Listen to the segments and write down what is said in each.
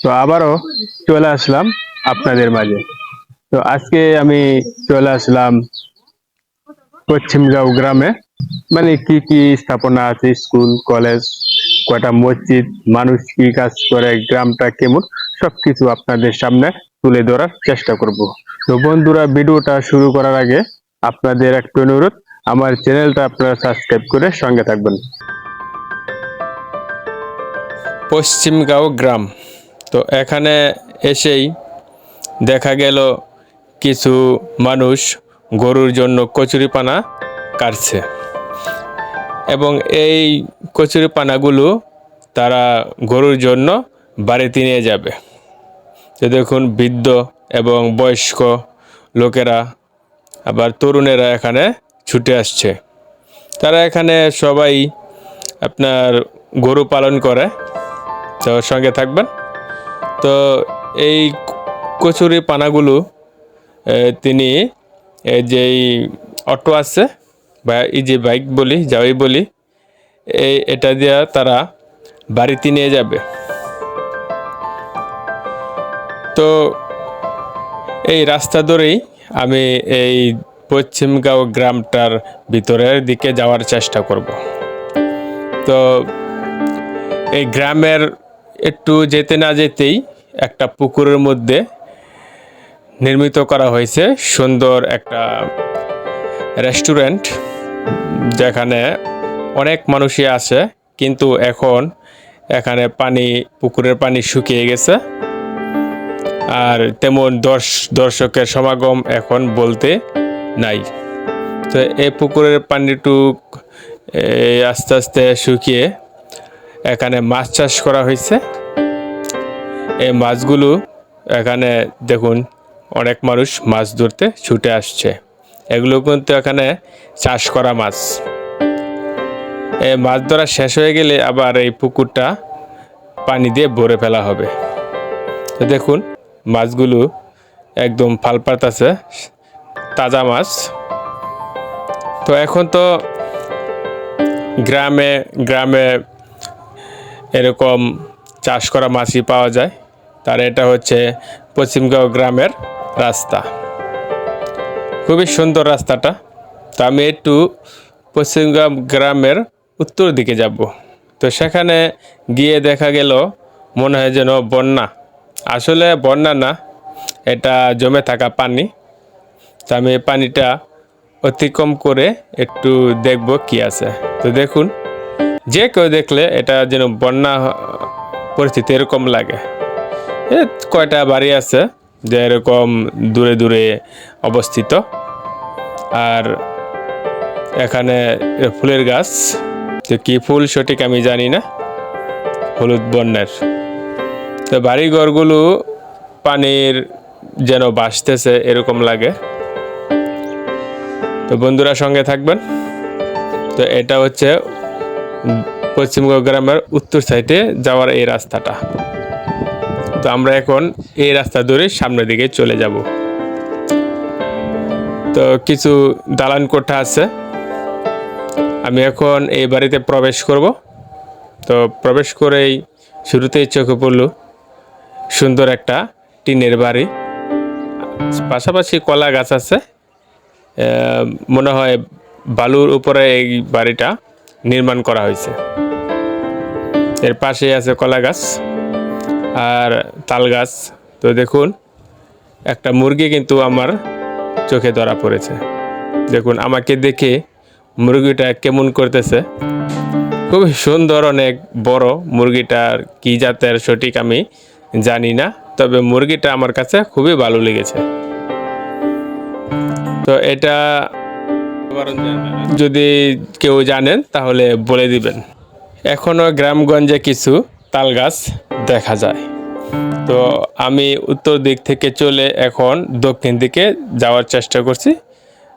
তো আবারও চলে আসলাম আপনাদের মাঝে। তো আজকে আমি চলে আসলাম পশ্চিমগাঁও গ্রামে। মানে কি কি স্থাপনা আছে? স্কুল, কলেজ, কয়টা মসজিদ, মানুষ কি কাজ করে, গ্রামটা কেমন? সবকিছু আপনাদের সামনে তুলে ধরার চেষ্টা করব। তো বন্ধুরা, ভিডিওটা শুরু করার আগে আপনাদের একটা অনুরোধ, আমার চ্যানেলটা আপনারা সাবস্ক্রাইব করে সঙ্গে থাকবেন। পশ্চিমগাঁও গ্রাম। তো এখানে এসেই দেখা গেল কিছু মানুষ গরুর জন্য কচুরিপানা কাটছে। এবং এই কচুরিপানাগুলো তারা গরুর জন্য বাড়িতে নিয়ে যাবে। তো দেখুন বৃদ্ধ এবং বয়স্ক লোকেরা, আবার তরুণেরা এখানে ছুটে আসছে। তারা এখানে সবাই আপনার গরু পালন করে। তো সঙ্গে থাকবেন। তো এই কচুরি পানাগুলো তিনি এই যে অটো আছে, বা এই যে বাইক বলি, যাওয়াই বলি এই এটা দিয়ে তারা বাড়িতে নিয়ে যাবে। তো এই রাস্তা ধরেই আমি এই পশ্চিমগাঁও গ্রামটার ভিতরের দিকে যাওয়ার চেষ্টা করব। তো এই গ্রামের একটু যেতে না যেতেই একটা পুকুরের মধ্যে নির্মিত করা হয়েছে সুন্দর একটা রেস্টুরেন্ট, যেখানে অনেক মানুষই আসে কিন্তু এখন এখানে পানি, পুকুরের পানি শুকিয়ে গেছে। আর তেমন দর্শ, দর্শকের সমাগম এখন বলতে নাই। তো এই পুকুরের পানিটুক আস্তে আস্তে শুকিয়ে এখানে মাছ চাষ করা হয়েছে। এই মাছগুলো এখানে দেখুন, অনেক মানুষ মাছ ধরতে ছুটে আসছে। এগুলো কিন্তু এখানে চাষ করা মাছ। এই মাছ ধরা শেষ হয়ে গেলে আবার এই পুকুরটা পানি দিয়ে ভরে ফেলা হবে। দেখুন, মাছগুলো একদম ফাল পাতাছে তাজা মাছ। তো এখন তো গ্রামে গ্রামে এরকম চাষ করা মাছই পাওয়া যায়। তার এটা হচ্ছে পশ্চিমগাঁও গ্রামের রাস্তা। খুবই সুন্দর রাস্তাটা। তো আমি একটু পশ্চিমগাঁও গ্রামের উত্তর দিকে যাব। তো সেখানে গিয়ে দেখা গেল, মনে হয় যেন বন্যা। আসলে বন্যা না, এটা জমে থাকা পানি। তো আমি পানিটা অতিক্রম করে একটু দেখব কি আছে। তো দেখুন। যে কেউ দেখলে এটা যেন বন্যা পরিস্থিতি এরকম লাগে। কয়টা বাড়ি আছে যে এরকম দূরে দূরে অবস্থিত। আর এখানে ফুলের গাছ তো কি ফুল সঠিক আমি জানি না, হলুদ বন্যার তো বাড়ি ঘরগুলো পানির যেন ভাসতেছে এরকম লাগে। তো বন্ধুরা সঙ্গে থাকবেন। তো এটা হচ্ছে পশ্চিমবঙ্গ গ্রামের উত্তর সাইডে যাওয়ার এই রাস্তাটা। তো আমরা এখন এই রাস্তা ধরে সামনের দিকে চলে যাব। তো কিছু দালান কোঠা আছে। আমি এখন এই বাড়িতে প্রবেশ করব। তো প্রবেশ করেই শুরুতেই চোখে পড়ল সুন্দর একটা টিনের বাড়ি। পাশাপাশি কলা গাছ আছে। মনে হয় বালুর উপরে এই বাড়িটা। নির্মাণ করা হয়েছে। এর পাশেই আছে কলা গাছ আর তাল গাছ। তো দেখুন, একটা মুরগি কিন্তু আমার চোখে ধরা পড়েছে। দেখুন, আমাকে দেখে মুরগিটা কেমন করতেছে। খুব সুন্দর অনেক বড় মুরগিটার কি জাতের সঠিক আমি জানি না, তবে মুরগিটা আমার কাছে খুবই ভালো লেগেছে। তো এটা যদি কেউ জানেন, তাহলে বলে দিবেন। এখনও গ্রামগঞ্জে কিছু তাল গাছ দেখা যায়। তো আমি উত্তর দিক থেকে চলে এখন দক্ষিণ দিকে যাওয়ার চেষ্টা করছি।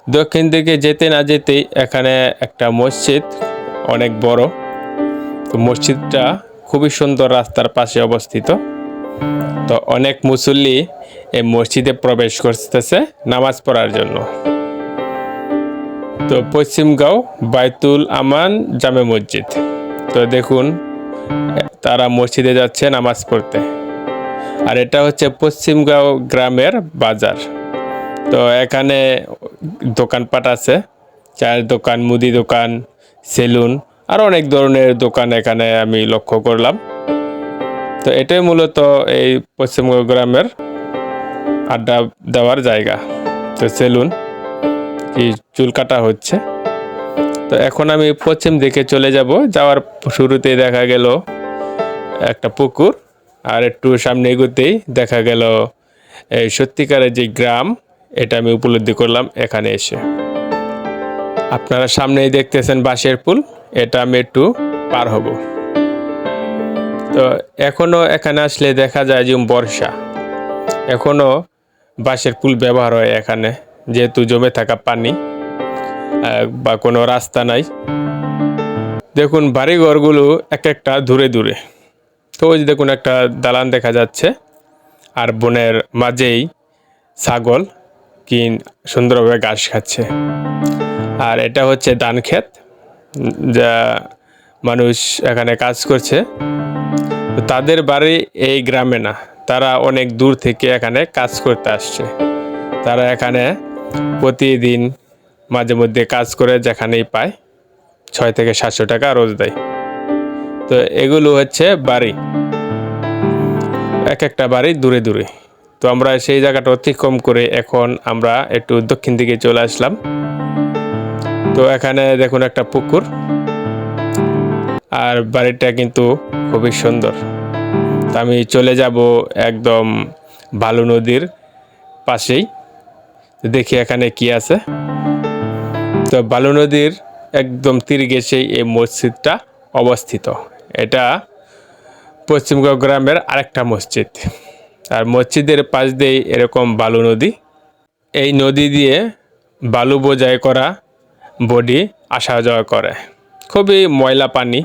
দক্ষিণ দিকে যেতে না যেতেই এখানে একটা মসজিদ, অনেক বড়। তো মসজিদটা খুবই সুন্দর রাস্তার পাশে অবস্থিত। তো অনেক মুসল্লি এই মসজিদে প্রবেশ করতেছে নামাজ পড়ার জন্য। তো পশ্চিমগাঁও বাইতুল আমান জামে মসজিদ। তো দেখুন, তারা মসজিদে যাচ্ছে নামাজ পড়তে। আর এটা হচ্ছে পশ্চিমগাঁও গ্রামের বাজার। তো এখানে দোকানপাট আছে, চায়ের দোকান, মুদি দোকান, সেলুন, আর অনেক ধরনের দোকান এখানে আমি লক্ষ্য করলাম। তো এটাই মূলত এই পশ্চিমবঙ্গ গ্রামের আড্ডা দেওয়ার জায়গা। তো সেলুন। কি চুল কাটা হচ্ছে। তো এখন আমি পশ্চিম দিকে চলে যাব। যাওয়ার শুরুতেই দেখা গেল একটা পুকুর, আর একটু সামনে এগোতেই দেখা গেল এই সত্যিকারের যে গ্রাম, এটা আমি উপলব্ধি করলাম এখানে এসে। আপনারা সামনেই দেখতেছেন বাঁশের পুল, এটা আমি একটু পার হব। তো এখনও এখানে আসলে দেখা যায় যে বর্ষা। এখনও বাঁশের পুল ব্যবহার হয় এখানে। যেহেতু জমে থাকা পানি বা কোনো রাস্তা নাই। দেখুন, বাড়িঘরগুলো এক একটা দূরে দূরে। তো ওই যে দেখুন, একটা দালান দেখা যাচ্ছে, আর বনের মাঝেই ছাগল কি সুন্দরভাবে ঘাস খাচ্ছে। আর এটা হচ্ছে ধান ক্ষেত, যা মানুষ এখানে কাজ করছে। তাদের বাড়ি এই গ্রামে না, তারা অনেক দূর থেকে এখানে কাজ করতে আসছে। তারা এখানে প্রতিদিন মাঝে মধ্যে কাজ করে যেখানেই পায়, ছয় থেকে সাতশো টাকা রোজ দেয়। তো এগুলো হচ্ছে বাড়ি। এক একটা বাড়ি দূরে দূরে। তো আমরা সেই জায়গাটা অতিক্রম করে এখন আমরা একটু দক্ষিণ দিকে চলে আসলাম। তো এখানে দেখুন একটা পুকুর। আর বাড়িটা কিন্তু খুবই সুন্দর। তো আমি চলে যাব একদম বালু নদীর পাশেই। দেখি এখানে কি আছে। তো বালু নদীর একদম তীর গেছেই এই মসজিদটা অবস্থিত। এটা পশ্চিমবঙ্গ গ্রামের আরেকটা মসজিদ। আর মসজিদের পাশ দিয়েই এরকম বালু নদী। এই নদী দিয়ে বালু বোঝাই করা বডি আসা যাওয়া করে। খুবই ময়লা পানি।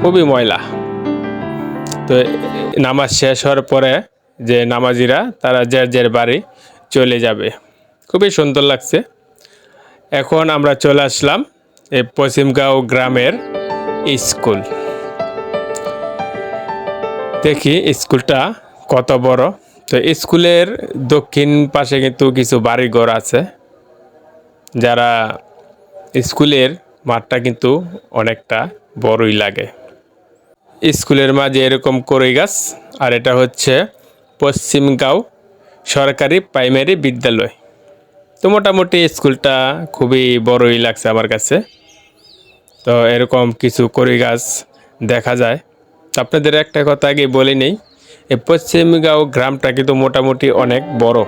খুবই ময়লা। তো নামাজ শেষ হওয়ার পরে যে নামাজিরা, তারা যার যার বাড়ি চলে যাবে। খুবই সুন্দর লাগছে। এখন আমরা চলে আসলাম এই পশ্চিমগাঁও গ্রামের স্কুল। দেখি স্কুলটা কত বড়। তো স্কুলের দক্ষিণ পাশে কিন্তু কিছু বাড়িঘর আছে। যারা স্কুলের মাঠটা কিন্তু অনেকটা বড়ই লাগে। স্কুলের মাঝে এরকম কড়ই গাছ, আর এটা হচ্ছে পশ্চিমগাঁও সরকারি প্রাইমারি বিদ্যালয়। তো মোটামুটি স্কুলটা খুবই বড়ই লাগছে আমার কাছে। তো এরকম কিছু কড়ই গাছ দেখা যায়। আপনাদের একটা কথা আগে বলে নেই এই পশ্চিমগাঁও গ্রামটা কিন্তু মোটামুটি অনেক বড়।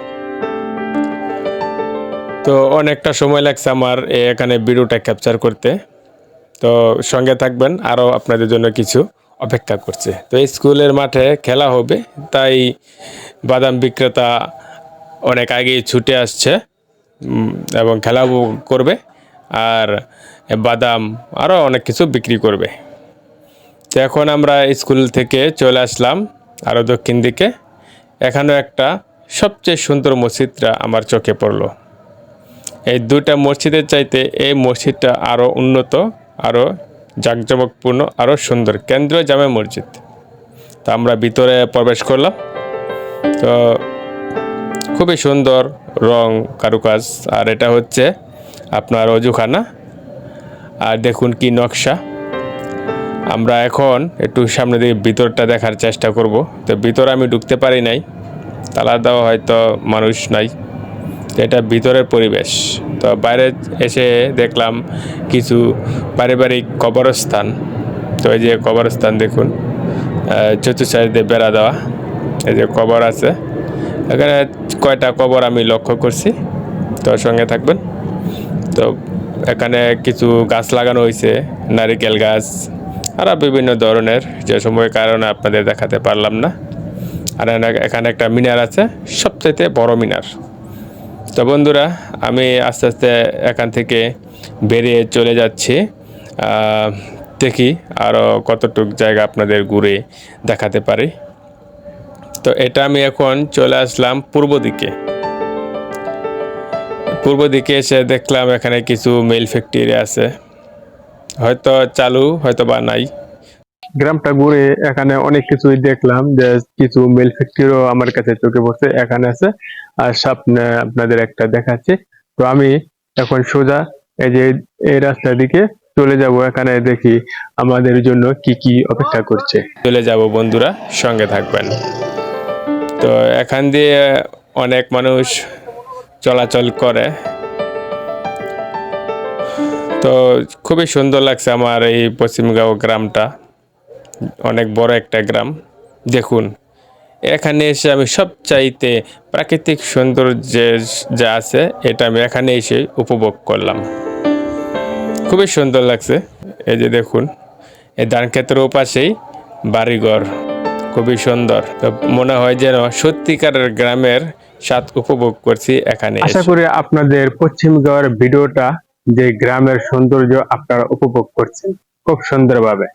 তো অনেকটা সময় লাগছে আমার এখানে ভিডিওটা ক্যাপচার করতে। তো সঙ্গে থাকবেন, আরও আপনাদের জন্য কিছু অপেক্ষা করছে। তো এই স্কুলের মাঠে খেলা হবে, তাই বাদাম বিক্রেতা অনেক আগেই ছুটে আসছে এবং খেলা করবে, আর বাদাম আরও অনেক কিছু বিক্রি করবে। তো এখন আমরা স্কুল থেকে চলে আসলাম আরও দক্ষিণ দিকে। এখানেও একটা সবচেয়ে সুন্দর মসজিদটা আমার চোখে পড়ল। এই দুটা মসজিদের চাইতে এই মসজিদটা আরও উন্নত, আরও জাঁকজমকপূর্ণ আরও সুন্দর কেন্দ্রীয় জামে মসজিদ। তো আমরা ভিতরে প্রবেশ করলাম। তো খুবই সুন্দর রং, কারুকাজ, আর এটা হচ্ছে আপনার অজুখানা। আর দেখুন কি নকশা। আমরা এখন একটু সামনে দিয়ে ভিতরটা দেখার চেষ্টা করব। তো ভিতরে আমি ঢুকতে পারি নাই। তালা দেওয়া হয়তো মানুষ নাই। তো এটা ভিতরের পরিবেশ। তো বাইরে এসে দেখলাম কিছু পারিবারিক কবরস্থান। তো এই যে কবরস্থান দেখুন চতুর্সাইডে বেড়া দেওয়া, এই যে কবর আছে। এখানে কয়টা কবর আমি লক্ষ্য করছি, তো সঙ্গে থাকবেন। তো এখানে কিছু গাছ লাগানো হয়েছে, নারিকেল গাছ আরও বিভিন্ন ধরনের, যে সময় কারণে আপনাদের দেখাতে পারলাম না। আর এখানে একটা মিনার আছে, সবচাইতে বড় মিনার। তো বন্ধুরা, আমি আস্তে আস্তে এখান থেকে বেরিয়ে চলে যাচ্ছি। দেখি আরও কতটুক জায়গা আপনাদের ঘুরে দেখাতে পারি। তো এটা আমি এখন চলে আসলাম পূর্ব দিকে। পূর্ব দিকে এসে দেখলাম এখানে কিছু মেল ফ্যাক্টরি আছে। হয়তো চালু হয়তো বা নাই। গ্রামটা ঘুরে এখানে অনেক কিছুই দেখলাম। যে কিছু মিল ফ্যাক্টরিও আমার কাছে চোখে পড়ছে, এখানে আছে। আর সামনে আপনাদের একটা দেখাচ্ছি। তো আমি এখন সোজা এই যে এই রাস্তার দিকে চলে যাব। এখানে দেখি আমাদের জন্য কি কি অপেক্ষা করছে। চলে যাব বন্ধুরা, সঙ্গে থাকবেন। তো এখান দিয়ে অনেক মানুষ চলাচল করে। তো খুবই সুন্দর লাগছে আমার এই পশ্চিমগাঁও গ্রামটা। অনেক বড় একটা গ্রাম। দেখুন এখানে এসে আমি সবচাইতে প্রাকৃতিক সৌন্দর্য যা আছে এটা আমি এখানে এসে উপভোগ করলাম। খুবই সুন্দর লাগছে। এই যে দেখুন এই ধান ক্ষেতের ওপাশেই বাড়িঘর। খুবই সুন্দর। তো মনে হয় যেন সত্যিকারের গ্রামের স্বাদ উপভোগ করছি এখানে আশা করি আপনাদের পশ্চিমগড় ভিডিওটা যে গ্রামের সৌন্দর্য আপনারা উপভোগ করছেন খুব সুন্দরভাবে।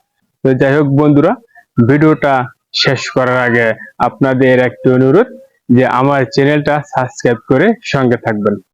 তো যাই হোক বন্ধুরা, ভিডিওটা শেষ করার আগে আপনাদের একটি অনুরোধ যে আমার চ্যানেলটা সাবস্ক্রাইব করে সঙ্গে থাকবেন।